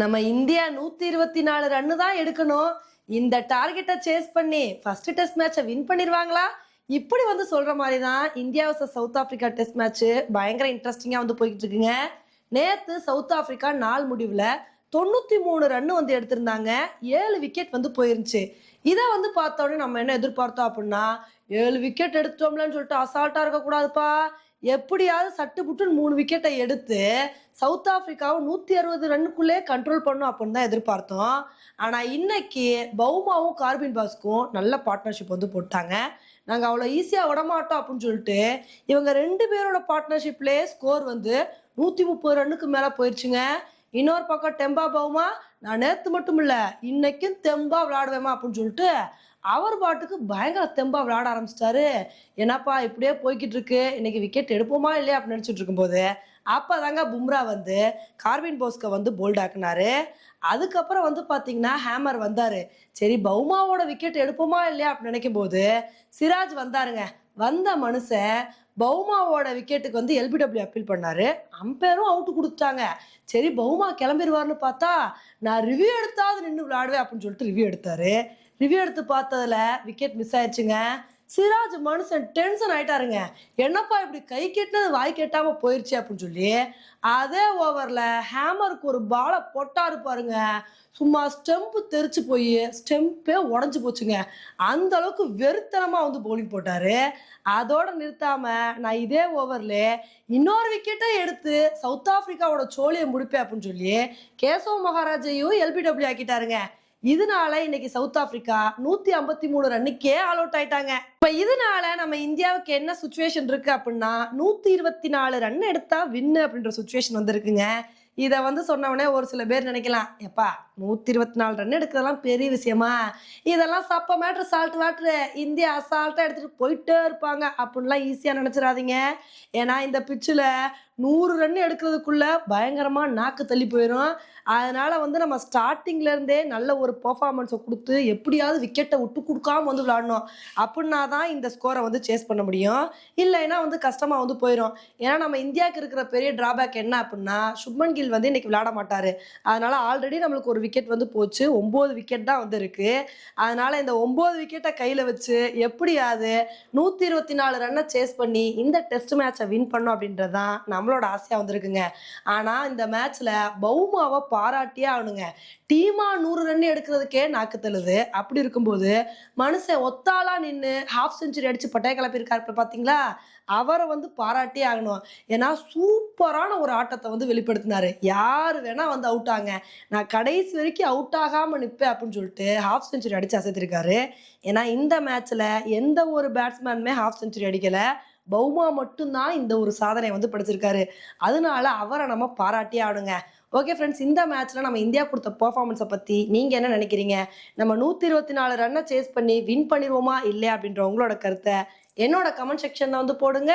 நம்ம இந்தியா நூத்தி இருபத்தி நாலு ரன்னு தான் எடுக்கணும். இந்த டார்கெட்டை சேஸ் பண்ணி ஃபர்ஸ்ட் டெஸ்ட் மேட்சை வின் பண்ணிடுவாங்களா இப்படி வந்து சொல்ற மாதிரி தான் India versus South Africa test match பயங்கர இன்ட்ரெஸ்டிங்கா வந்து போய்கிட்டு இருக்குங்க நேத்து சவுத் ஆப்பிரிக்கா நாள் முடிவுல தொண்ணூத்தி மூணு ரன் வந்து எடுத்திருந்தாங்க. ஏழு விக்கெட் வந்து போயிருந்துச்சு. இதை வந்து பார்த்தோன்னே நம்ம என்ன எதிர்பார்த்தோம் அப்படின்னா ஏழு விக்கெட் எடுத்தோம்லன்னு சொல்லிட்டு அசால்ட்டா இருக்கக்கூடாதுப்பா. எப்படியாவது சட்டு புட்டுன்னு மூணு விக்கெட்டை எடுத்து சவுத் ஆப்பிரிக்காவை நூற்றி அறுபது ரன்னுக்குள்ளே கண்ட்ரோல் பண்ணும் அப்படின்னு தான் எதிர்பார்த்தோம். ஆனால் இன்னைக்கு பவுமாவும் கார்பின் பாஸ்க்கும் நல்ல பார்ட்னர்ஷிப் வந்து போட்டாங்க. நாங்கள் அவ்வளோ ஈஸியாக விடமாட்டோம் அப்படின்னு சொல்லிட்டு இவங்க ரெண்டு பேரோட பார்ட்னர்ஷிப்லேயே ஸ்கோர் வந்து நூற்றி முப்பது ரன்னுக்கு மேலே போயிடுச்சுங்க இன்னொரு பக்கம் டெம்பா பவுமா நான் நேற்று மட்டும் இல்லை இன்னைக்கும் தெம்பா விளையாடுவேமா அப்படின்னு சொல்லிட்டு அவர் பாட்டுக்கு பயங்கர தெம்பா விளையாட ஆரம்பிச்சிட்டாரு. என்னப்பா இப்படியே போய்கிட்டு இருக்கு. இன்னைக்கு விக்கெட் எடுப்போமா இல்லையா அப்படின்னு நினச்சிட்டு இருக்கும்போது அப்போ தாங்க பும்ரா வந்து கார்வின் போஸ்கை வந்து போல்டாக்குனாரு அதுக்கப்புறம் வந்து பார்த்தீங்கன்னா ஹேமர் வந்தார். சரி பவுமாவோட விக்கெட் எடுப்போமா இல்லையா அப்படின்னு நினைக்கும் போது சிராஜ் வந்தாருங்க. வந்த மனுஷன் பவுமாவோட விக்கெட்டுக்கு வந்து எல்பிடபிள்யூ அப்பீல் பண்ணாரு. அம்பேரும் அவுட் கொடுத்தாங்க சரி பவுமா கிளம்பிடுவார்னு பார்த்தா நான் ரிவ்யூ எடுத்தாவது நின்று விளையாடுவேன் அப்படின்னு சொல்லிட்டு ரிவ்யூ எடுத்தாரு. ரிவ்யூ எடுத்து பார்த்ததுல விக்கெட் மிஸ் ஆயிடுச்சுங்க. சிராஜ் மனுஷன் டென்ஷன் ஆயிட்டாருங்க. என்னப்பா இப்படி கை கெட்டினது வாய் கெட்டாம போயிருச்சு அப்படின்னு சொல்லி அதே ஓவர்ல ஹேமருக்கு ஒரு பாலை பொட்டாரு பாருங்க. சும்மா ஸ்டெம்பு தெரிச்சு போய் ஸ்டெம்பே உடஞ்சு போச்சுங்க. அந்த அளவுக்கு வெறுத்தனமா வந்து போலிங் போட்டாரு. அதோட நிறுத்தாம நான் இதே ஓவர்ல இன்னொரு விக்கெட்டை எடுத்து சவுத் ஆப்பிரிக்காவோட சோழியை முடிப்பேன் அப்படின்னு சொல்லி கேசவ மகாராஜையும் எல்பிடபிள்யூ ஆக்கிட்டாருங்க. இதனால இன்னைக்கு சவுத் ஆப்பிரிக்கா நூத்தி ஐம்பத்தி மூணு ரன்னுக்கே ஆல் அவுட் ஆயிட்டாங்க. இப்ப இதனால நம்ம இந்தியாவுக்கு என்ன சுச்சுவேஷன் இருக்கு அப்படின்னா நூத்தி இருபத்தி நாலு ரன் எடுத்தா வின்னு அப்படின்ற சுச்சுவேஷன் வந்திருக்குங்க. இதை வந்து சொன்னவொடனே ஒரு சில பேர் நினைக்கலாம் எப்பா நூற்றி இருபத்தி நாலு ரன் எடுக்கிறதெல்லாம் பெரிய விஷயமா? இதெல்லாம் சப்ப மேட்ரு சால்ட் வாட்ரு இந்தியா அசால்ட்டாக எடுத்துகிட்டு போயிட்டே இருப்பாங்க. அப்படின்லாம் ஈஸியாக நினச்சிடாதீங்க. ஏன்னா இந்த பிச்சில் நூறு ரன் எடுக்கிறதுக்குள்ள பயங்கரமாக நாக்கு தள்ளி போயிடும் அதனால் வந்து நம்ம ஸ்டார்டிங்லேருந்தே நல்ல ஒரு பர்ஃபார்மன்ஸை கொடுத்து எப்படியாவது விக்கெட்டை விட்டு கொடுக்காம வந்து விளாடணும் அப்படின்னா தான் இந்த ஸ்கோரை வந்து சேஸ் பண்ண முடியும். இல்லைன்னா வந்து கஷ்டமாக வந்து போயிடும் ஏன்னா நம்ம இந்தியாவுக்கு இருக்கிற பெரிய ட்ராபேக் என்ன அப்படின்னா சுப்மன் கில் வந்து இன்னைக்கு விளையாட மாட்டாரு. அதனால ஆல்ரெடி நம்மளுக்கு ஒரு விக்கெட் வந்து போச்சு. ஒன்பது விக்கெட் தான் வந்து இருக்கு அதனால இந்த ஒன்பது விக்கெட்டை கையில வச்சு எப்படியாவது நூத்தி இருபத்தி நாலு ரன்னை சேஸ் பண்ணி இந்த டெஸ்ட் மேட்சை வின் பண்ணும் அப்படின்றது தான் நம்மளோட ஆசையா வந்திருக்குங்க. ஆனா இந்த மேட்ச்ல பவுமாவை பாராட்டியே ஆகணுங்க. டீமா நூறு ரன் எடுக்கிறதுக்கே நாக்கு தள்ளுது. அப்படி இருக்கும்போது மனுஷன் ஒத்தாளாக நின்று ஹாஃப் செஞ்சுரி அடிச்சு பட்டைய கிளப்பியிருக்காரு இப்ப பாத்தீங்களா? அவரை வந்து பாராட்டியே ஆகணும். ஏன்னா சூப்பரான ஒரு ஆட்டத்தை வந்து வெளிப்படுத்தினாரு. யார் வேணா வந்து அவுட் ஆங்க. நான் கடைசி வரைக்கும் அவுட் ஆகாம நிற்பேன் அப்படின்னு சொல்லிட்டு ஹாஃப் செஞ்சுரி அடிச்சு அசைத்திருக்காரு. ஏன்னா இந்த மேட்ச்ல எந்த ஒரு பேட்ஸ்மேனுமே ஹாஃப் செஞ்சுரி அடிக்கல. பௌமா மட்டும்தான் இந்த ஒரு சாதனை வந்து படிச்சிருக்காரு. அதனால அவரை நம்ம பாராட்டியே ஆடுங்க ஓகே ஃப்ரெண்ட்ஸ் இந்த மேட்ச்ல நம்ம இந்தியா கொடுத்த பர்ஃபார்மன்ஸை பத்தி நீங்க என்ன நினைக்கிறீங்க? நம்ம நூத்தி இருபத்தி நாலு ரன்னை சேஸ் பண்ணி வின் பண்ணிடுவோமா இல்லையா? அப்படின்ற உங்களோட கருத்தை என்னோட கமெண்ட் செக்ஷன்ல வந்து போடுங்க.